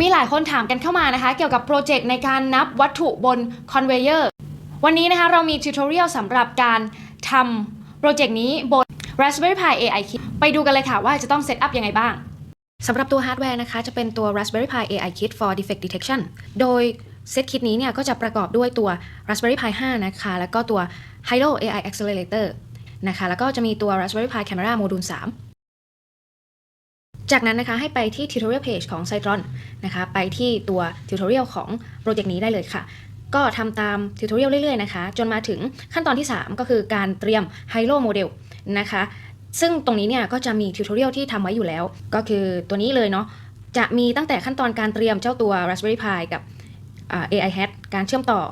มีหลายคนถามกันเข้ามานะคะ เกี่ยวกับโปรเจกต์ในการนับวัตถุบนคอนเวเยอร์วันนี้นะคะเรามีทิวทอเรียลสำหรับการทำโปรเจกต์นี้บน Raspberry Pi AI Kit ไปดูกันเลยค่ะว่าจะต้องเซตอัพยังไงบ้างสำหรับตัวฮาร์ดแวร์นะคะจะเป็นตัว Raspberry Pi AI Kit for Defect Detection โดยเซตคิดนี้เนี่ยก็จะประกอบด้วยตัว Raspberry Pi 5 นะคะ แล้วก็ตัว Hilo AI Accelerator นะคะ แล้วก็จะมีตัว Raspberry Pi Camera Module 3 จากนั้นนะคะให้ไปที่ tutorial page ของ Citron นะคะไปที่ตัว tutorial ของโปรเจกต์นี้ได้เลยค่ะ ก็ทำตาม tutorial เรื่อยๆนะคะ จนมาถึงขั้นตอนที่ 3 ก็คือการเตรียม Hilo Model นะคะ ซึ่งตรงนี้เนี่ยก็จะมี tutorial ที่ทำไว้อยู่แล้ว ก็คือตัวนี้เลยเนาะจะมีตั้งแต่ขั้นตอนการเตรียมเจ้าตัว Raspberry Pi กับอ่า AI Hat การเชื่อมต่อ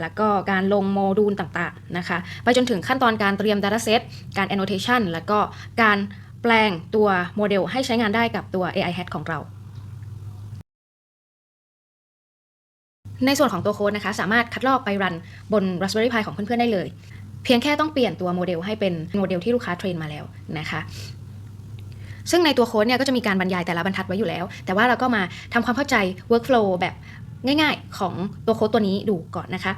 แล้วก็การลงโมดูลต่างๆนะคะ ไปจนถึงขั้นตอนการเตรียม Dataset การ Annotation แล้วก็การ แปลงตัวโมเดลให้ใช้งานได้กับตัว AI Hat ของเรา ในส่วนของตัวโค้ดนะคะ สามารถคัดลอกไปรันบน Raspberry Pi ของเพื่อนๆได้เลย เพียงแค่ต้องเปลี่ยนตัวโมเดลให้เป็นโมเดลที่ลูกค้าเทรนมาแล้วนะคะซึ่งในตัวโค้ดเนี่ยก็จะมีการบรรยายแต่ละบรรทัดไว้อยู่แล้ว แต่ว่าเราก็มาทำความเข้าใจ workflow แบบง่ายๆ ของตัวโค้ดตัวนี้ดูก่อนนะคะ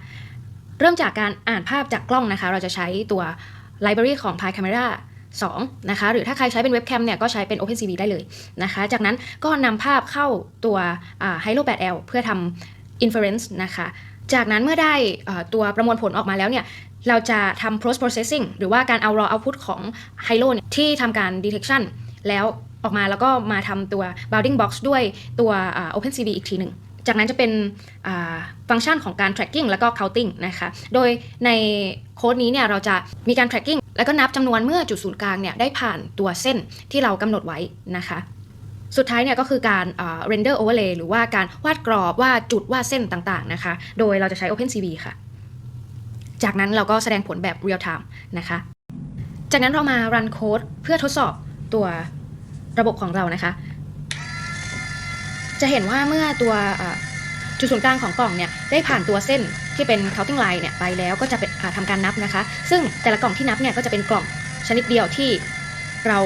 เริ่มจากการอ่านภาพจากกล้องนะคะ เราจะใช้ตัว library ของ Pi Camera 2นะคะหรือถ้าใครใช้เป็นเว็บแคมเนี่ยก็ใช้เป็น OpenCV ได้เลยนะคะ จากนั้นก็นำภาพเข้าตัว Hilo 8L เพื่อทำ inference นะคะ จากนั้นเมื่อได้ตัวประมวลผลออกมาแล้วเนี่ยเราจะทำ post processing หรือว่าการเอา raw output ของ Hilo ที่ทำการ detection แล้วออกมาแล้วก็มาทำตัว bounding box ด้วยตัว OpenCV อีกทีหนึ่งจากนั้นจะเป็นฟังก์ชันของการ tracking แล้วก็ counting นะคะ โดยในโค้ดนี้เนี่ยเราจะมีการ tracking แล้วก็นับจำนวนเมื่อจุดศูนย์กลางเนี่ยได้ผ่านตัวเส้นที่เรากำหนดไว้นะคะ สุดท้ายเนี่ยก็คือการ render overlay หรือว่าการวาดกรอบวาดจุดวาดเส้นต่างๆนะคะ โดยเราจะใช้ OpenCV ค่ะ จากนั้นเราก็แสดงผลแบบ real time นะคะ จากนั้นเรามา run code เพื่อทดสอบตัวระบบของเรานะคะ จะเห็นว่าเมื่อตัว จุดศูนย์กลางของกล่องเนี่ยได้ผ่านตัวเส้นที่เป็น counting line เนี่ยไปแล้วก็จะเป็นอ่าทำการนับนะคะ ซึ่งแต่ละกล่องที่นับเนี่ยก็จะเป็นกล่องชนิดเดียวที่เรา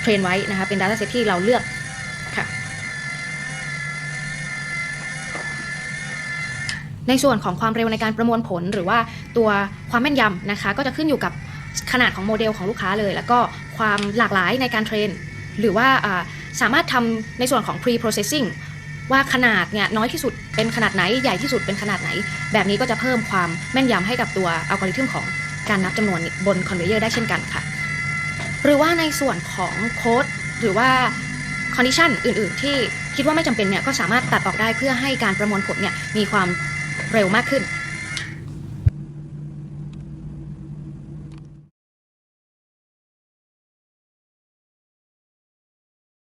เทรนไว้นะคะเป็น data set ที่เราเลือกค่ะในส่วนของความเร็วในการประมวลผลหรือว่าตัวความแม่นยำนะคะ ก็จะขึ้นอยู่กับขนาดของโมเดลของลูกค้าเลย แล้วก็ความหลากหลายในการเทรน หรือว่าอ่าสามารถทำในส่วนของ pre processing ว่าขนาดเนี่ยน้อยที่สุดเป็นขนาดไหนใหญ่ที่สุดเป็นขนาดไหน แบบนี้ก็จะเพิ่มความแม่นยำให้กับตัวอัลกอริทึมของการนับจำนวนบนคอนเวเยอร์ได้เช่นกันค่ะ หรือว่าในส่วนของโค้ดหรือว่าคอนดิชันอื่น ๆ ที่คิดว่าไม่จำเป็นเนี่ยก็สามารถตัดออกได้เพื่อให้การประมวลผลเนี่ยมีความเร็วมากขึ้น